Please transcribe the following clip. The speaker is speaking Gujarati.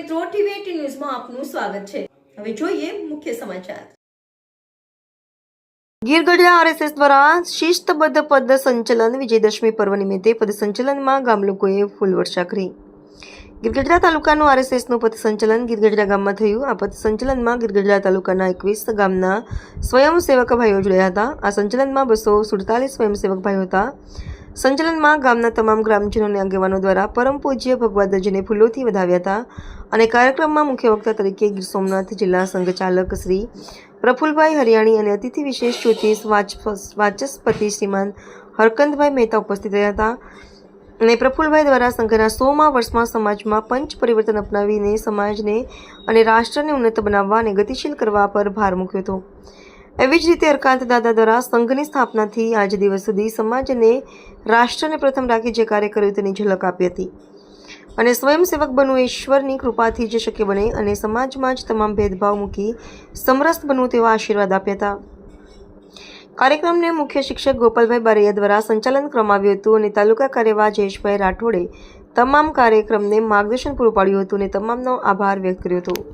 મિત્રો, ટીવી ન્યૂઝમાં આપનું સ્વાગત છે. હવે જોઈએ મુખ્ય સમાચાર. ગીર આરએસએસ દ્વારા શિસ્તબદ્ધ પદ સંચલન વિજયદશમી પર્વ નિમિત્તે પદ સંચલનમાં ગામ લોકોએ ફૂલવર્ષા કરી. ગીરગઢડા તાલુકાનું આરએસએસનું પથ સંચલન ગીરગઢડા ગામમાં થયું. આ પથ સંચલનમાં ગીરગઢડા તાલુકાના એકવીસ ગામના સ્વયંસેવક ભાઈઓ જોડાયા હતા. આ સંચલનમાં બસો સુડતાલીસ સ્વયંસેવક ભાઈઓ હતા. સંચલનમાં ગામના તમામ ગ્રામજનોને આગેવાનો દ્વારા પરમ પૂજ્ય ભગવદજીને ફૂલોથી વધાવ્યા હતા અને કાર્યક્રમમાં મુખ્ય વક્તા તરીકે ગીર સોમનાથ જિલ્લા સંઘચાલક શ્રી પ્રફુલભાઈ હરિયાણી અને અતિથિ વિશેષ જ્યોતિષ વાચ- વાચસ્પતિ શ્રીમાન હરકંદભાઈ મહેતા ઉપસ્થિત રહ્યા હતા. અને પ્રફુલભાઈ દ્વારા સંઘના સોમા વર્ષમાં સમાજમાં પંચ પરિવર્તન અપનાવીને સમાજને અને રાષ્ટ્રને ઉન્નત બનાવવા અને ગતિશીલ કરવા પર ભાર મૂક્યો હતો. એવી જ રીતે અરકાંત દાદા દ્વારા સંઘની સ્થાપનાથી આજ દિવસ સુધી સમાજને, રાષ્ટ્રને પ્રથમ રાખી જે કાર્ય કર્યું તેની ઝલક આપી હતી. અને સ્વયંસેવક બનવું ઈશ્વરની કૃપાથી જ શક્ય બને અને સમાજમાં જ તમામ ભેદભાવ મૂકી સમરસ બનવું તેવા આશીર્વાદ આપ્યા હતા. કાર્યક્રમને મુખ્ય શિક્ષક ગોપાલભાઈ બારૈયા દ્વારા સંચાલન કરવામાં હતું અને તાલુકા કાર્યવાહ જયેશભાઈ રાઠોડે તમામ કાર્યક્રમને માર્ગદર્શન પૂરું પાડ્યું હતું અને તમામનો આભાર વ્યક્ત કર્યો હતો.